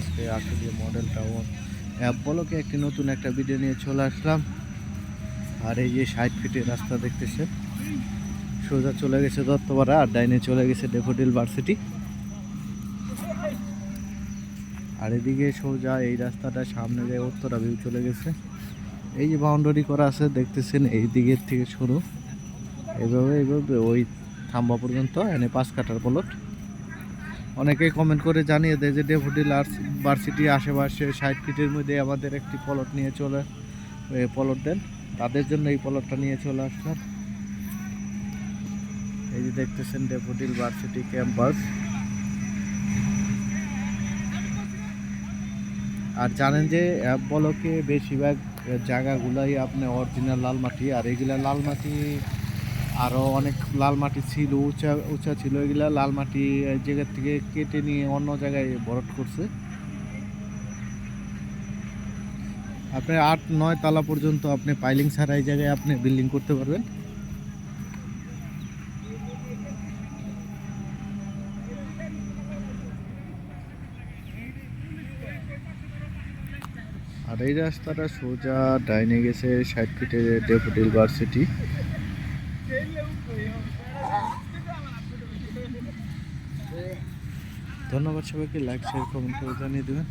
আজকে আসলে model app বলকে একটি নতুন একটা ভিডিও নিয়ে চলে আসলাম। আর এই যে ষাট ফিটের রাস্তা দেখতেছে, সোজা চলে গেছে দত্তপাড়া আর ডাইনে চলে গেছে ডেফোডিল ভার্সিটি আর এদিকে সোজা এই রাস্তাটা, সামনে যায় উত্তরা ভিউ চলে গেছে। এই যে বাউন্ডারি করা আছে, দেখতেছেন, এই দিকের থেকে শুরু এভাবে এইভাবে ওই থাম্বা পর্যন্ত, এনে পাঁচ কাটার পলট অনেকেই কমেন্ট করে জানিয়ে দেয় যে ডেপুটি লার্স ভার্সিটি আশেপাশে ষাট ফিটের মধ্যে আমাদের একটি পলট নিয়ে চলে পলট দেন। তাদের জন্য এই পলটটা নিয়ে চলে আসলাম। এই যে দেখতেছেন ডেপুটিল ভার্সিটি ক্যাম্পাস আর জানেন যে বলকে বেশিরভাগ জায়গাগুলাই আপনি অরিজিনাল লাল মাটি আর এগুলা লাল মাটি আরও অনেক লাল মাটি ছিল, উঁচা উঁচা ছিল, এগুলা লাল মাটি জায়গা থেকে কেটে নিয়ে অন্য জায়গায় ভরট করছে। আপনি আট, নয় তালা পর্যন্ত আপনি পাইলিং ছাড়া এই জায়গায় আপনি বিল্ডিং করতে পারবেন। আর এই রাস্তাটা সোজা ডাইনে গেছে ষাট ফিটের ডেপুটিল ভার্সিটি। ধন্যবাদ সবাইকে লাইক শেয়ার কমেন্ট করে জানিয়ে দেবেন।